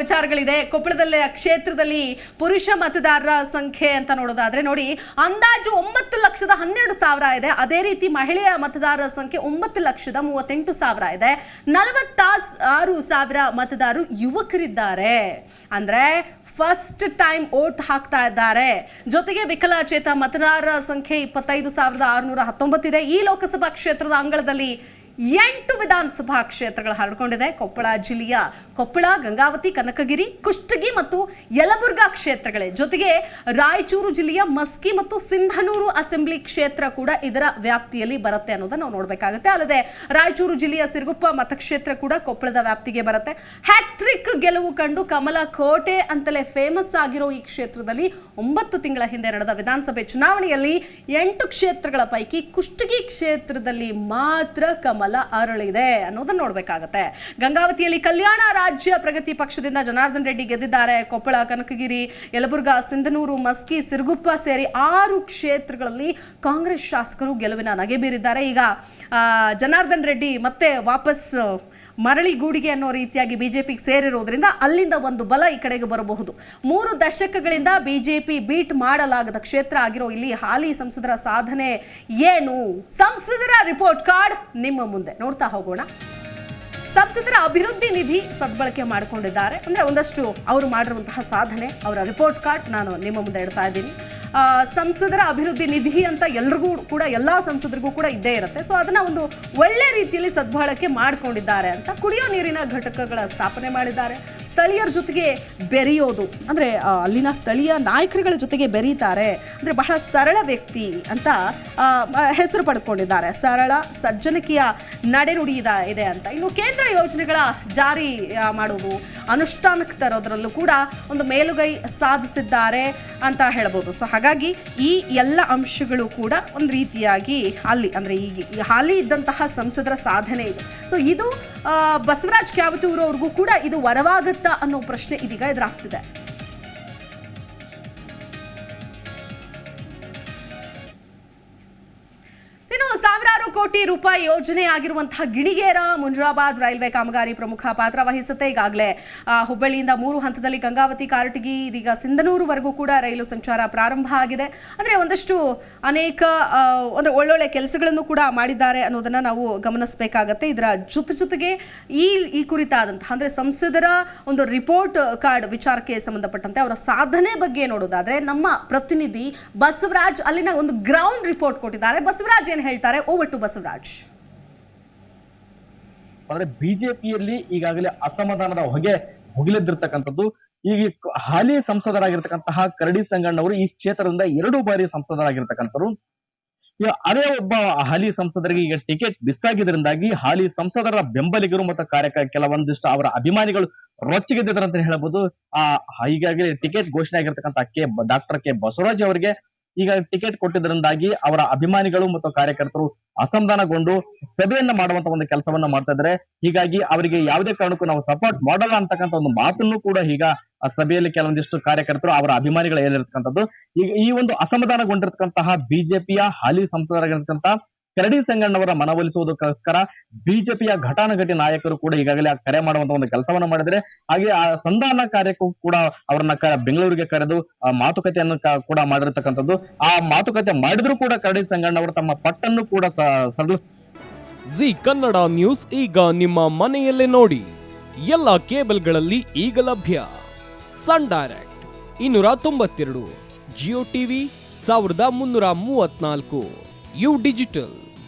ವಿಚಾರಗಳಿದೆ. ಕೊಪ್ಪಳದಲ್ಲಿ ಕ್ಷೇತ್ರದಲ್ಲಿ ಪುರುಷ ಮತದಾರರ ಸಂಖ್ಯೆ ಅಂತ ನೋಡೋದಾದ್ರೆ ನೋಡಿ, ಅಂದಾಜು ಒಂಬತ್ತು ಲಕ್ಷದ ಹನ್ನೆರಡು ಸಾವಿರ ಇದೆ. ಅದೇ ರೀತಿ ಮಹಿಳೆಯ ಮತದಾರರ ಸಂಖ್ಯೆ ಒಂಬತ್ತು ಲಕ್ಷದ ಮೂವತ್ತೆಂಟು ಸಾವಿರ ಇದೆ. ನಲವತ್ತಾಸ್ ಆರು ಸಾವಿರ ಮತದಾರರು ಯುವಕರಿದ್ದಾರೆ. ಅಂದ್ರೆ ಫಸ್ಟ್ ಟೈಮ್ ಓಟ್ ಹಾಕ್ತಾ ಇದ್ದಾರೆ. ಜೊತೆಗೆ ವಿಕಲಚೇತ ಮತದಾರರ ಸಂಖ್ಯೆ ಇಪ್ಪತ್ತೈದು ಸಾವಿರದ ಆರುನೂರ ಹತ್ತೊಂಬತ್ತಿದೆ ಈ ಲೋಕಸಭಾ ಕ್ಷೇತ್ರದ ಅಂಗಳದಲ್ಲಿ ಎಂಟು ವಿಧಾನಸಭಾ ಕ್ಷೇತ್ರಗಳು ಹರಡಿಕೊಂಡಿದೆ. ಕೊಪ್ಪಳ ಜಿಲ್ಲೆಯ ಕೊಪ್ಪಳ, ಗಂಗಾವತಿ, ಕನಕಗಿರಿ, ಕುಷ್ಟಗಿ ಮತ್ತು ಯಲಬುರ್ಗಾ ಕ್ಷೇತ್ರಗಳೇ. ಜೊತೆಗೆ ರಾಯಚೂರು ಜಿಲ್ಲೆಯ ಮಸ್ಕಿ ಮತ್ತು ಸಿಂಧನೂರು ಅಸೆಂಬ್ಲಿ ಕ್ಷೇತ್ರ ಕೂಡ ಇದರ ವ್ಯಾಪ್ತಿಯಲ್ಲಿ ಬರುತ್ತೆ ಅನ್ನೋದನ್ನ ನಾವು ನೋಡಬೇಕಾಗುತ್ತೆ. ಅಲ್ಲದೆ ರಾಯಚೂರು ಜಿಲ್ಲೆಯ ಸಿರುಗುಪ್ಪ ಮತಕ್ಷೇತ್ರ ಕೂಡ ಕೊಪ್ಪಳದ ವ್ಯಾಪ್ತಿಗೆ ಬರುತ್ತೆ. ಹ್ಯಾಟ್ರಿಕ್ ಗೆಲುವು ಕಂಡು ಕಮಲ ಕೋಟೆ ಅಂತಲೇ ಫೇಮಸ್ ಆಗಿರೋ ಈ ಕ್ಷೇತ್ರದಲ್ಲಿ ಒಂಬತ್ತು ತಿಂಗಳ ಹಿಂದೆ ನಡೆದ ವಿಧಾನಸಭೆ ಚುನಾವಣೆಯಲ್ಲಿ ಎಂಟು ಕ್ಷೇತ್ರಗಳ ಪೈಕಿ ಕುಷ್ಟಗಿ ಕ್ಷೇತ್ರದಲ್ಲಿ ಮಾತ್ರ ಕಮಲ ಅರಳಿದೆ ಅನ್ನೋದನ್ನ ನೋಡಬೇಕಾಗತ್ತೆ. ಗಂಗಾವತಿಯಲ್ಲಿ ಕಲ್ಯಾಣ ರಾಜ್ಯ ಪ್ರಗತಿ ಪಕ್ಷದಿಂದ ಜನಾರ್ದನ್ ರೆಡ್ಡಿ ಗೆದ್ದಿದ್ದಾರೆ. ಕೊಪ್ಪಳ, ಕನಕಗಿರಿ, ಯಲಬುರ್ಗ, ಸಿಂಧನೂರು, ಮಸ್ಕಿ, ಸಿರುಗುಪ್ಪ ಸೇರಿ ಆರು ಕ್ಷೇತ್ರಗಳಲ್ಲಿ ಕಾಂಗ್ರೆಸ್ ಶಾಸಕರು ಗೆಲುವಿನ ನಗೆ ಬೀರಿದ್ದಾರೆ. ಈಗ ಜನಾರ್ದನ್ ರೆಡ್ಡಿ ಮತ್ತೆ ವಾಪಸ್ ಮರಳಿ ಗೂಡಿಗೆ ಅನ್ನೋ ರೀತಿಯಾಗಿ ಬಿಜೆಪಿಗೆ ಸೇರಿರೋದ್ರಿಂದ ಅಲ್ಲಿಂದ ಒಂದು ಬಲ ಈ ಕಡೆಗೆ ಬರಬಹುದು. ಮೂರು ದಶಕಗಳಿಂದ ಬಿಜೆಪಿ ಬೀಟ್ ಮಾಡಲಾಗದ ಕ್ಷೇತ್ರ ಆಗಿರೋ ಇಲ್ಲಿ ಹಾಲಿ ಸಂಸದರ ಸಾಧನೆ ಏನು? ಸಂಸದರ ರಿಪೋರ್ಟ್ ಕಾರ್ಡ್ ನಿಮ್ಮ ಮುಂದೆ. ನೋಡ್ತಾ ಹೋಗೋಣ. ಸಂಸದರ ಅಭಿವೃದ್ಧಿ ನಿಧಿ ಸದ್ಬಳಕೆ ಮಾಡಿಕೊಂಡಿದ್ದಾರೆ. ಅಂದರೆ ಒಂದಷ್ಟು ಅವರು ಮಾಡಿರುವಂತಹ ಸಾಧನೆ, ಅವರ ರಿಪೋರ್ಟ್ ಕಾರ್ಡ್ ನಾನು ನಿಮ್ಮ ಮುಂದೆ ಇಡ್ತಾ ಇದ್ದೀನಿ. ಸಂಸದರ ಅಭಿವೃದ್ಧಿ ನಿಧಿ ಅಂತ ಎಲ್ರಿಗೂ ಕೂಡ, ಎಲ್ಲ ಸಂಸದರಿಗೂ ಕೂಡ ಇದ್ದೇ ಇರುತ್ತೆ. ಸೊ ಅದನ್ನ ಒಂದು ಒಳ್ಳೆ ರೀತಿಯಲ್ಲಿ ಸದ್ಬಳಕೆ ಮಾಡಿಕೊಂಡಿದ್ದಾರೆ ಅಂತ ಕುಡಿಯೋ ನೀರಿನ ಘಟಕಗಳ ಸ್ಥಾಪನೆ ಮಾಡಿದ್ದಾರೆ. ಸ್ಥಳೀಯರ ಜೊತೆಗೆ ಬೆರೆಯೋದು, ಅಂದರೆ ಅಲ್ಲಿನ ಸ್ಥಳೀಯ ನಾಯಕರುಗಳ ಜೊತೆಗೆ ಬೆರೀತಾರೆ, ಅಂದರೆ, ಬಹಳ ಸರಳ ವ್ಯಕ್ತಿ ಅಂತ ಹೆಸರು ಪಡ್ಕೊಂಡಿದ್ದಾರೆ. ಸರಳ, ಸಜ್ಜನಿಕೆಯ ನಡೆನುಡಿ ಇದ- ಅಂತ. ಇನ್ನು ಕೇಂದ್ರ ಯೋಜನೆಗಳ ಜಾರಿ ಮಾಡೋದು, ಅನುಷ್ಠಾನಕ್ಕೆ ತರೋದ್ರಲ್ಲೂ ಕೂಡ ಒಂದು ಮೇಲುಗೈ ಸಾಧಿಸಿದ್ದಾರೆ ಅಂತ ಹೇಳ್ಬೋದು. ಸೊ ಹಾಗಾಗಿ ಈ ಎಲ್ಲ ಅಂಶಗಳು ಕೂಡ ಒಂದು ರೀತಿಯಾಗಿ ಅಲ್ಲಿ, ಅಂದರೆ ಈಗ ಹಾಲಿ ಇದ್ದಂತಹ ಸಂಸದರ ಸಾಧನೆ ಇದು. ಸೊ ಇದು ಬಸವರಾಜ್ ಕ್ಯಾವತೂರು ಅವ್ರಿಗೂ ಕೂಡ ಇದು ವರವಾಗುತ್ತಾ ಅನ್ನೋ ಪ್ರಶ್ನೆ ಇದೀಗ ಎದುರಾಗ್ತಿದೆ. ಕೋಟಿ ರೂಪಾಯಿ ಯೋಜನೆ ಆಗಿರುವಂತಹ ಗಿಣಿಗೇರ ಮುಂಜುರಾಬಾದ್ ರೈಲ್ವೆ ಕಾಮಗಾರಿ ಪ್ರಮುಖ ಪಾತ್ರ ವಹಿಸುತ್ತೆ. ಈಗಾಗಲೇ ಹುಬ್ಬಳ್ಳಿಯಿಂದ ಮೂರು ಹಂತದಲ್ಲಿ ಗಂಗಾವತಿ ಕಾರಟಗಿ, ಇದೀಗ ಸಿಂಧನೂರುವರೆಗೂ ಕೂಡ ರೈಲು ಸಂಚಾರ ಪ್ರಾರಂಭ ಆಗಿದೆ. ಅಂದರೆ ಒಂದಷ್ಟು ಅನೇಕ ಅಂದರೆ ಒಳ್ಳೊಳ್ಳೆ ಕೆಲಸಗಳನ್ನು ಕೂಡ ಮಾಡಿದ್ದಾರೆ ಅನ್ನೋದನ್ನ ನಾವು ಗಮನಿಸಬೇಕಾಗತ್ತೆ. ಇದರ ಜೊತೆ ಜೊತೆಗೆ ಈ ಈ ಕುರಿತಾದಂತಹ, ಅಂದರೆ ಸಂಸದರ ಒಂದು ರಿಪೋರ್ಟ್ ಕಾರ್ಡ್ ವಿಚಾರಕ್ಕೆ ಸಂಬಂಧಪಟ್ಟಂತೆ ಅವರ ಸಾಧನೆ ಬಗ್ಗೆ ನೋಡೋದಾದ್ರೆ, ನಮ್ಮ ಪ್ರತಿನಿಧಿ ಬಸವರಾಜ್ ಅಲ್ಲಿನ ಒಂದು ಗ್ರೌಂಡ್ ರಿಪೋರ್ಟ್ ಕೊಟ್ಟಿದ್ದಾರೆ. ಬಸವರಾಜ್ ಏನು ಹೇಳ್ತಾರೆ? Over to Basavaraj. ಅಂದ್ರೆ ಬಿಜೆಪಿಯಲ್ಲಿ ಈಗಾಗಲೇ ಅಸಮಾಧಾನದ ಹೊಗೆ ಮುಗಿಲೆದ್ದಿರ್ತಕ್ಕಂಥದ್ದು. ಈಗ ಹಾಲಿ ಸಂಸದರಾಗಿರ್ತಕ್ಕಂತಹ ಕರಡಿ ಸಂಗಣ್ಣವರು ಈ ಕ್ಷೇತ್ರದಿಂದ ಎರಡು ಬಾರಿ ಸಂಸದರಾಗಿರ್ತಕ್ಕಂಥವ್ರು. ಅದೇ ಒಬ್ಬ ಹಾಲಿ ಸಂಸದರಿಗೆ ಈಗ ಟಿಕೆಟ್ ಮಿಸ್ ಆಗಿದ್ರಿಂದಾಗಿ ಹಾಲಿ ಸಂಸದರ ಬೆಂಬಲಿಗರು ಮತ್ತು ಕಾರ್ಯಕ ಕೆಲವೊಂದಿಷ್ಟು ಅವರ ಅಭಿಮಾನಿಗಳು ರೊಚ್ಚಿಗೆದ್ದಿದ್ದಾರೆ ಅಂತ ಹೇಳ್ಬೋದು. ಆ, ಈಗಾಗಲೇ ಟಿಕೆಟ್ ಘೋಷಣೆ ಆಗಿರ್ತಕ್ಕಂಥ ಕೆ ಡಾಕ್ಟರ್ ಕೆ ಬಸವರಾಜ್ ಅವರಿಗೆ ಈಗ ಟಿಕೆಟ್ ಕೊಟ್ಟಿದ್ದರಿಂದಾಗಿ ಅವರ ಅಭಿಮಾನಿಗಳು ಮತ್ತು ಕಾರ್ಯಕರ್ತರು ಅಸಮಾಧಾನಗೊಂಡು ಸಭೆಯನ್ನ ಮಾಡುವಂತ ಒಂದು ಕೆಲಸವನ್ನ ಮಾಡ್ತಾ ಇದ್ದಾರೆ. ಹೀಗಾಗಿ ಅವರಿಗೆ ಯಾವುದೇ ಕಾರಣಕ್ಕೂ ನಾವು ಸಪೋರ್ಟ್ ಮಾಡಲ್ಲ ಅಂತಕ್ಕಂಥ ಒಂದು ಮಾತನ್ನು ಕೂಡ ಈಗ ಆ ಸಭೆಯಲ್ಲಿ ಕೆಲವೊಂದಿಷ್ಟು ಕಾರ್ಯಕರ್ತರು ಅವರ ಅಭಿಮಾನಿಗಳು ಹೇಳಿರ್ತಕ್ಕಂಥದ್ದು. ಈಗ ಈ ಒಂದು ಅಸಮಾಧಾನಗೊಂಡಿರ್ತಕ್ಕಂತಹ ಬಿಜೆಪಿಯ ಹಾಲಿ ಸಂಸದರಾಗಿರ್ತಕ್ಕಂತಹ ಕರಡಿ ಸಂಗಣ್ಣವರ ಮನವೊಲಿಸುವುದಕ್ಕೋಸ್ಕರ ಬಿಜೆಪಿಯ ಘಟಾನುಘಟಿ ನಾಯಕರು ಕೂಡ ಈಗಾಗಲೇ ಆ ಕರೆ ಮಾಡುವಂತ ಒಂದು ಕೆಲಸವನ್ನು ಮಾಡಿದರೆ ಹಾಗೆ ಆ ಸಂಧಾನ ಕಾರ್ಯಕ್ಕೂ ಕೂಡ ಅವರನ್ನ ಬೆಂಗಳೂರಿಗೆ ಕರೆದು ಆ ಮಾತುಕತೆಯನ್ನು ಕೂಡ ಮಾಡಿರ್ತಕ್ಕಂಥದ್ದು. ಆ ಮಾತುಕತೆ ಮಾಡಿದ್ರು ಕೂಡ ಕರಡಿ ಸಂಗಣ್ಣವರು ತಮ್ಮ ಪಟ್ಟನ್ನು ಕೂಡ ಸಡಿಲ ಜಿ ಕನ್ನಡ ನ್ಯೂಸ್ ಈಗ ನಿಮ್ಮ ಮನೆಯಲ್ಲೇ ನೋಡಿ. ಎಲ್ಲ ಕೇಬಲ್ಗಳಲ್ಲಿ ಈಗ ಲಭ್ಯ. ಸನ್ ಡೈರೆಕ್ಟ್ ಇನ್ನೂರ ತೊಂಬತ್ತೆರಡು, ಜಿಯೋ ಟಿವಿ ಸಾವಿರದ ಮುನ್ನೂರ ಮೂವತ್ನಾಲ್ಕು, ಯು ಡಿಜಿಟಲ್.